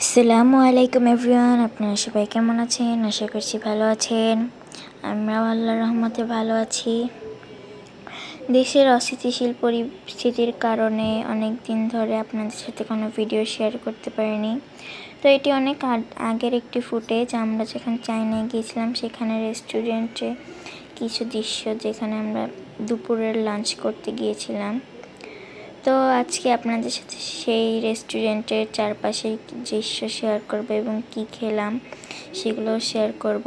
আসসালামু আলাইকুম এভরিওয়ান, আপনারা সবাই কেমন আছেন? আশা করছি ভালো আছেন। আমরাও আল্লাহর রহমতে ভালো আছি। দেশের অস্থিতিশীল পরিস্থিতির কারণে অনেক দিন ধরে আপনাদের সাথে কোনো ভিডিও শেয়ার করতে পারিনি। তো এটি অনেক আগ- আগের একটি ফুটেজ। আমরা যেখানে চায়নায় গিয়েছিলাম, সেখানে রেস্টুরেন্টে কিছু দৃশ্য যেখানে আমরা দুপুরের লাঞ্চ করতে গিয়েছিলাম। তো আজকে আপনাদের সাথে সেই রেস্টুরেন্টের চারপাশের দৃশ্য শেয়ার করব এবং কি খেলাম সেগুলো শেয়ার করব।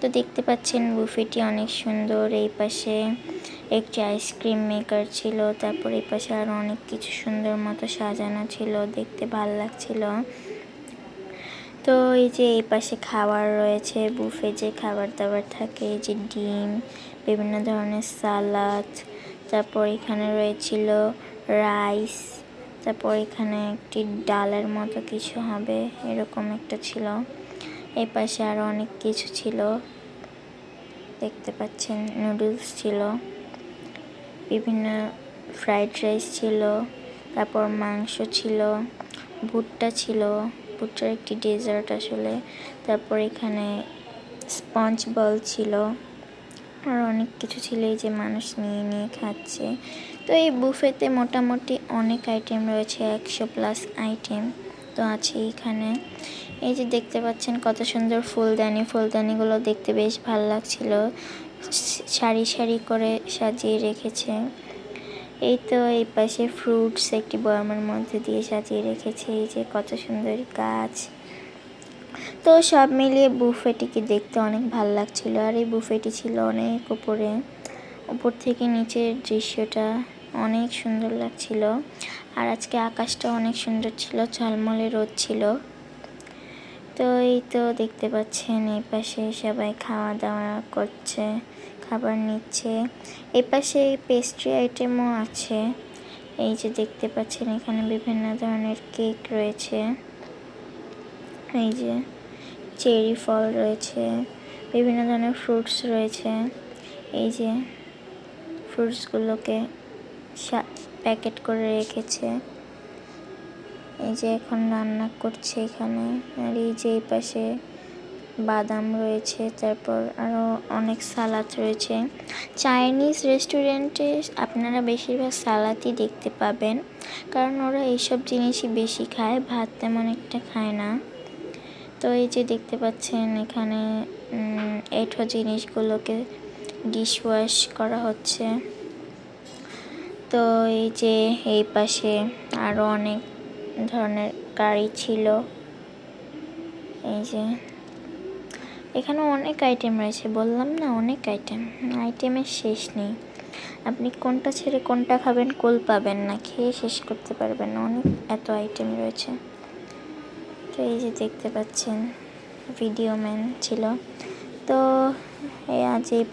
তো দেখতে পাচ্ছেন বুফেটি অনেক সুন্দর, এই পাশে একটি আইসক্রিম মেকার ছিল, তারপর এই পাশে আরও অনেক কিছু সুন্দর মতো সাজানো ছিল, দেখতে ভালো লাগছিল। তো এই যে এই পাশে খাবার রয়েছে বুফে যে খাবার দাবার থাকে, এই যে ডিম, বিভিন্ন ধরনের সালাদ তারপর এখানে রয়েছিল রাইস, তারপর এখানে একটি ডালের মতো কিছু হবে, এরকম একটা ছিল। এই পাশে আরও অনেক কিছু ছিল। দেখতে পাচ্ছেন, নুডলস ছিল। বিভিন্ন ফ্রাইড রাইস ছিল। তারপর মাংস ছিল। ভুট্টা ছিল। ভুট্টার একটি ডেজার্ট আসলে। তারপর এখানে স্পঞ্জ বল ছিল। আর অনেক কিছু ছিল এই যে মানুষ নিয়ে নিয়ে খাচ্ছে। তো এই বুফেতে মোটামুটি অনেক আইটেম রয়েছে, একশো প্লাস আইটেম তো আছে এখানে এই যে দেখতে পাচ্ছেন কত সুন্দর ফুলদানি, ফুলদানিগুলো দেখতে বেশ ভালো লাগছিল। সারি সারি করে সাজিয়ে রেখেছে। এই তো এই পাশে ফ্রুটস একটি বয়ামের মধ্যে দিয়ে সাজিয়ে রেখেছে, এই যে কত সুন্দর গাছ। তো সব মিলিয়ে বুফেটিকে দেখতে অনেক ভালো লাগছিল। আর এই বুফেটি ছিল অনেক উপরে, উপর থেকে নিচের দৃশ্যটা অনেক সুন্দর লাগছিল। আর আজকে আকাশটা অনেক সুন্দর ছিল, ঝলমলে রোদ ছিল। তো এই তো দেখতে পাচ্ছেন, এই পাশে সবাই খাওয়া দাওয়া করছে, খাবার নিচ্ছে। এই পাশে পেস্ট্রি আইটেমও আছে। এই যে দেখতে পাচ্ছেন, এখানে বিভিন্ন ধরনের কেক রয়েছে। এই যে চেরি ফল রয়েছে, বিভিন্ন ধরনের ফ্রুটস রয়েছে। এই যে ফ্রুটসগুলোকে প্যাকেট করে রেখেছে। এই যে এখন রান্না করছে এখানে। আর এই যে এই পাশে বাদাম রয়েছে, তারপর আরও অনেক সালাদ রয়েছে। চাইনিজ রেস্টুরেন্টে আপনারা বেশিরভাগ সালাদই দেখতে পাবেন, কারণ ওরা এইসব জিনিসই বেশি খায়, ভাত তেমন একটা খায় না। তো এই যে দেখতে পাচ্ছেন, এখানে এঠো জিনিসগুলোকে ডিশ ওয়াশ করা হচ্ছে। তো এই যে এই পাশে আরও অনেক ধরনের গাড়ি ছিল। এই যে এখানে অনেক আইটেম রয়েছে, বললাম না অনেক আইটেম আইটেমের শেষ নেই। আপনি কোনটা ছেড়ে কোনটা খাবেন, কোল পাবেন না, খেয়ে শেষ করতে পারবেন অনেক, এত আইটেম রয়েছে। তো এই যে দেখতে পাচ্ছেন ভিডিও ম্যান ছিল। তো এই আজ এই